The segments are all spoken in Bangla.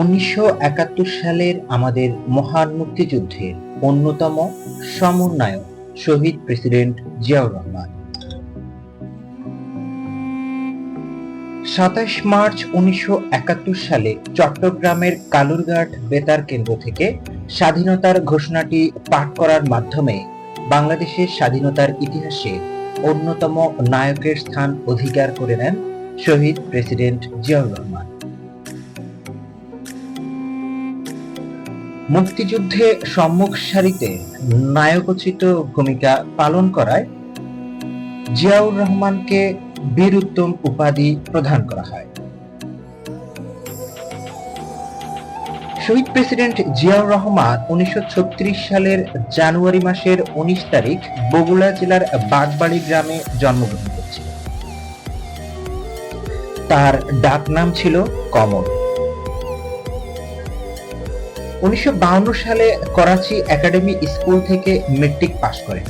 উনিশশো একাত্তর সালের আমাদের মহান মুক্তিযুদ্ধের অন্যতম সমন্বয়ক শহীদ প্রেসিডেন্ট জিয়াউর রহমান। সাতাশ মার্চ উনিশশো একাত্তর সালে চট্টগ্রামের কালুরঘাট বেতার কেন্দ্র থেকে স্বাধীনতার ঘোষণাটি পাঠ করার মাধ্যমে বাংলাদেশের স্বাধীনতার ইতিহাসে অন্যতম নায়কের স্থান অধিকার করে নেন শহীদ প্রেসিডেন্ট জিয়াউর রহমান। মুক্তিযুদ্ধে সম্মুখ সারিতে নায়কোচিত ভূমিকা পালন করায় জিয়াউর রহমানকে বীর উত্তম উপাধি প্রদান করা হয়। শহীদ প্রেসিডেন্ট জিয়াউর রহমান উনিশশো ছত্রিশ সালের জানুয়ারি মাসের উনিশ তারিখ বগুড়া জেলার বাগবাড়ি গ্রামে জন্মগ্রহণ করেছিলেন। তার ডাক নাম ছিল কমল। উনিশশো সালে করাচি একাডেমি স্কুল থেকে মেট্রিক পাশ করেন।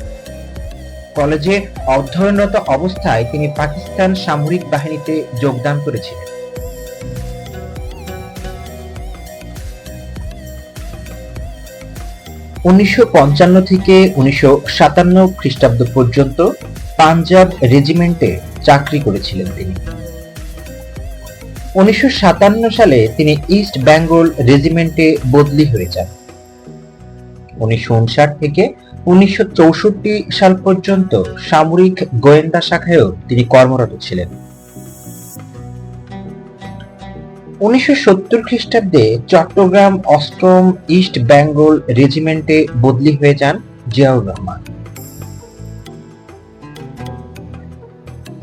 কলেজে অধ্যয়নরত অবস্থায় তিনি পাকিস্তান সামরিক বাহিনীতে যোগদান করেছিলেন। উনিশশো থেকে উনিশশো সাতান্ন খ্রিস্টাব্দ পর্যন্ত পাঞ্জাব রেজিমেন্টে চাকরি করেছিলেন তিনি। উনিশশো সাতান্ন সালে তিনি ইস্ট বেঙ্গল রেজিমেন্টে বদলি হয়ে যান। উনিশশো থেকে উনিশশো সাল পর্যন্ত সামরিক গোয়েন্দা শাখায়ও তিনি কর্মরত ছিলেন। উনিশশো সত্তর খ্রিস্টাব্দে চট্টগ্রাম অষ্টম ইস্ট বেঙ্গল রেজিমেন্টে বদলি হয়ে যান জিয়াউর রহমান।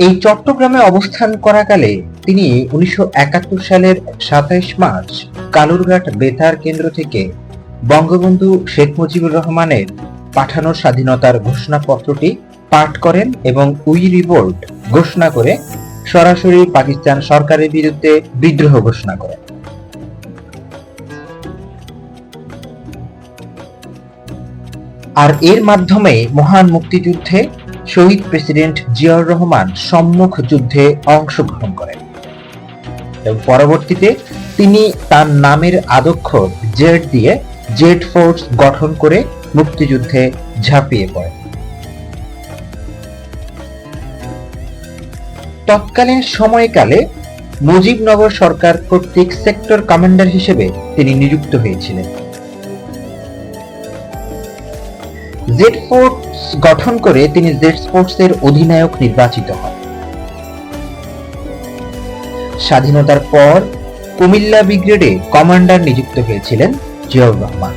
এই চট্টগ্রামে অবস্থান করাকালে তিনি উনিশশো একাত্তর সালের সাতাইশ মার্চ কালুরঘাট বেতার কেন্দ্র থেকে বঙ্গবন্ধু শেখ মুজিবুর রহমানের পাঠানো স্বাধীনতার ঘোষণাপত্রটি পাঠ করেন এবং উই রিভোল্ট ঘোষণা করে সরাসরি পাকিস্তান সরকারের বিরুদ্ধে বিদ্রোহ ঘোষণা করেন। আর এর মাধ্যমে মহান মুক্তিযুদ্ধে শহীদ প্রেসিডেন্ট জিয়াউর রহমান সম্মুখ যুদ্ধে অংশগ্রহণ করেন। এবং পরবর্তীতে তিনি তার নামের আদক্ষর জেড দিয়ে জেড ফোর্স গঠন করে মুক্তিযুদ্ধে ঝাঁপিয়ে পড়েন। তৎকালীন সময়কালে মুজিবনগর সরকার কর্তৃক সেক্টর কমান্ডার হিসেবে তিনি নিযুক্ত হয়েছিলেন। জেড ফোর্স গঠন করে তিনি জেড ফোর্সের অধিনায়ক নির্বাচিত হন। স্বাধীনতার পর কুমিল্লা ব্রিগেডে কমান্ডার নিযুক্ত হয়েছিলেন জিয়াউর রহমান।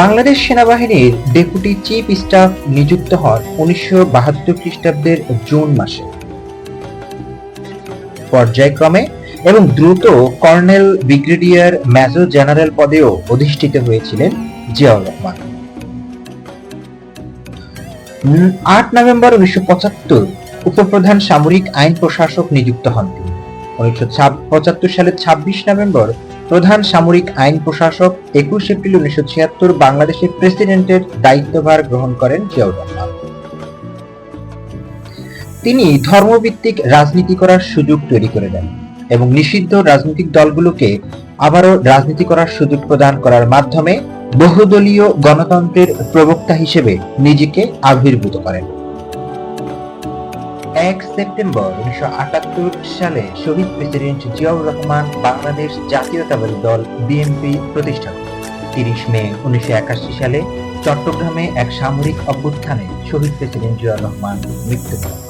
বাংলাদেশ সেনাবাহিনীর ডেপুটি চিফ স্টাফ নিযুক্ত হন উনিশশো বাহাত্তর খ্রিস্টাব্দের জুন মাসে। পর্যায়ক্রমে এবং দ্রুত কর্নেল ব্রিগেডিয়ার মেজর জেনারেল পদেও অধিষ্ঠিত হয়েছিলেন জিয়াউর রহমান। আট নভেম্বর উনিশশো পঁচাত্তর উপপ্রধান সামরিক আইন প্রশাসক নিযুক্ত হন তিনি। উনিশশো পঁচাত্তর সালের ছাব্বিশ নভেম্বর প্রধান সামরিক আইন প্রশাসক একুশ এপ্রিল উনিশশো ছিয়াত্তর বাংলাদেশের প্রেসিডেন্টের দায়িত্বভার গ্রহণ করেন জিয়াউর রহমান। তিনি ধর্মভিত্তিক রাজনীতি করার সুযোগ তৈরি করে দেন এবং নিষিদ্ধ রাজনৈতিক দলগুলোকে আবারও রাজনীতি করার সুযোগ প্রদান করার মাধ্যমে বহুদলীয় গণতন্ত্রের প্রবক্তা হিসেবে নিজেকে আবির্ভূত করেন। এক সেপ্টেম্বর উনিশশো আটাত্তর সালে শহীদ প্রেসিডেন্ট জিয়াউর রহমান বাংলাদেশ জাতীয়তাবাদী দল বিএনপি প্রতিষ্ঠা করেন। তিরিশ মে উনিশশো একাশি সালে চট্টগ্রামে এক সামরিক অভ্যুত্থানে শহীদ প্রেসিডেন্ট জিয়াউর রহমান মৃত্যু করেন।